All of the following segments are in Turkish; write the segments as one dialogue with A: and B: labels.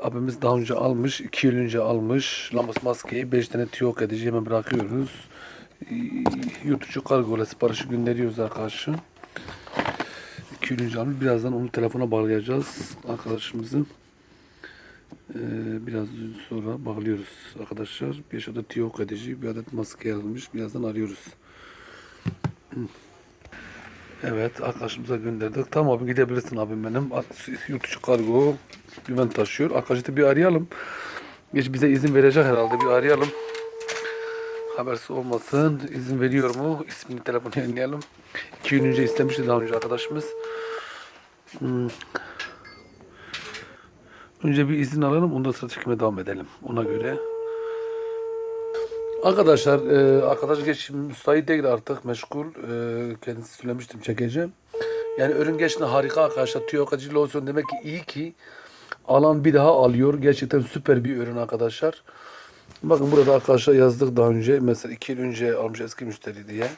A: Abimiz daha önce almış, 2 yıl önce almış. Lambas maskeyi 5 tane tiyok edici hemen bırakıyoruz. Yurt içi kargoyla siparişi gönderiyoruz arkadaşım. 2 yıl önce almış. Birazdan onu telefona bağlayacağız arkadaşımızı. Ee, biraz sonra bağlıyoruz arkadaşlar. Bir adet tiyok edici, bir adet maske almış. Birazdan arıyoruz. Evet arkadaşımıza gönderdik. Tamam gidebilirsin abim benim. Yurt dışı kargo güven taşıyor. Arkadaşı bir arayalım. Geç bize izin verecek herhalde bir arayalım. Habersiz olmasın. İzin veriyor mu? İsmini telefonu yayınlayalım. İki gün önce istemişti daha önce arkadaşımız. Hmm. Önce bir izin alalım. Ondan sonra çekime devam edelim. Ona göre. Arkadaşlar, e, arkadaş geç müsait değil artık meşgul. E, kendisi söylemiştim çekeceğim. Yani ürün geçti harika arkadaşlar. Tiyokacı losyon demek ki iyi ki alan bir daha alıyor. Gerçekten süper bir ürün arkadaşlar. Bakın burada arkadaşlar yazdık daha önce. Mesela iki yıl önce almış eski müşteri diye.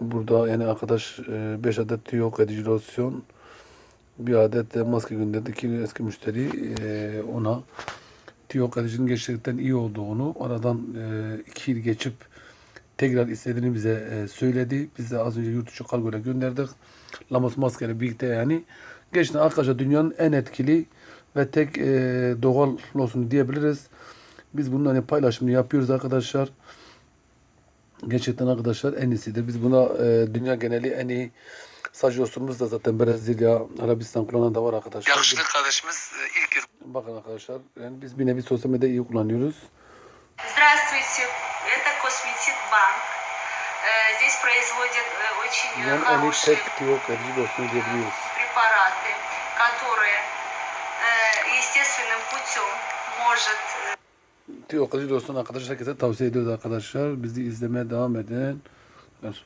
A: Burada yani arkadaş 5 adet tiyok edici losyon bir adet de maske gönderdi. Yıl eski müşteri e, ona Tiyok edicinin gerçekten iyi olduğunu aradan e, iki yıl geçip tekrar istediğini bize e, söyledi. Biz de az önce yurt dışı kargoyla gönderdik. Lamos maskeyle birlikte yani. Gerçekten arkadaşlar dünyanın en etkili ve tek e, doğal losunu diyebiliriz. Biz bunun hani paylaşımını yapıyoruz arkadaşlar. Gerçekten arkadaşlar en iyisidir. Biz buna e, dünya geneli en iyi saç yosunumuz da zaten Brezilya, Arabistan kullanan da var arkadaşlar.
B: Yakışıklı kardeşimiz e, ilk ürün.
A: Bakın arkadaşlar yani biz bir nevi sosyal medyayı iyi kullanıyoruz.
C: Здравствуйте, это Косметик Банк. Э, Здесь производят э, очень э,
A: Yani en iyi
C: хорошие
A: tek tiyok edici losunu diyebiliyoruz.
C: препараты, которые э, естественным путем может э,
A: Tiyok edici losunu arkadaşlar herkese tavsiye ediyoruz arkadaşlar. Bizi izlemeye devam edin. Ver.